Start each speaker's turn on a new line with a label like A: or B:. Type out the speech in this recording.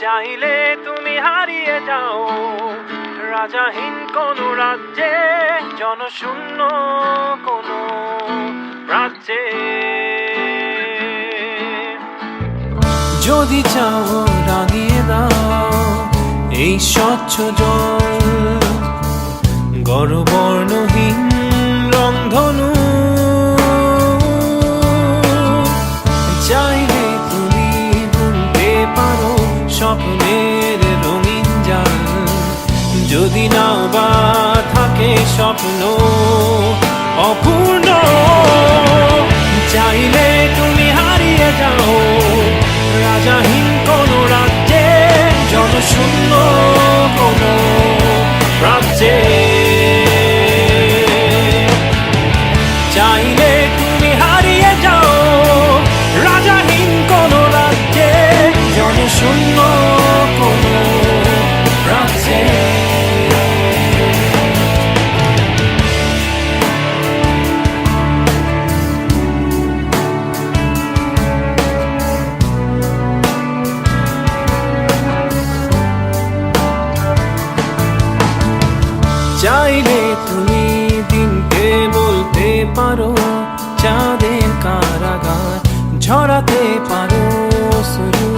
A: চাইলে তুমি হারিয়ে যাও। রাজাহীন কোন রাজ্যে, জনশূন্য কোন রাজ্যে। যদি চাও রাঙিয়ে দাও এই স্বচ্ছ জল, গরবর্ণহীন রংধনু। চাইলে যদি না বা থাকে স্বপ্ন অপূর্ণ, চাইলে তুমি হারিয়ে যাও। রাজাহীন কোন রাজ্যে, জনশূন্য কোন রাজ্যে। চাইলে তুমি হারিয়ে যাও। রাজাহীন কোন রাজ্যে, জনশূন্য কোন চাইলে তুমি দিনকে বলতে পারো চাঁদের কারাগার ঝরাতে পারো শুরু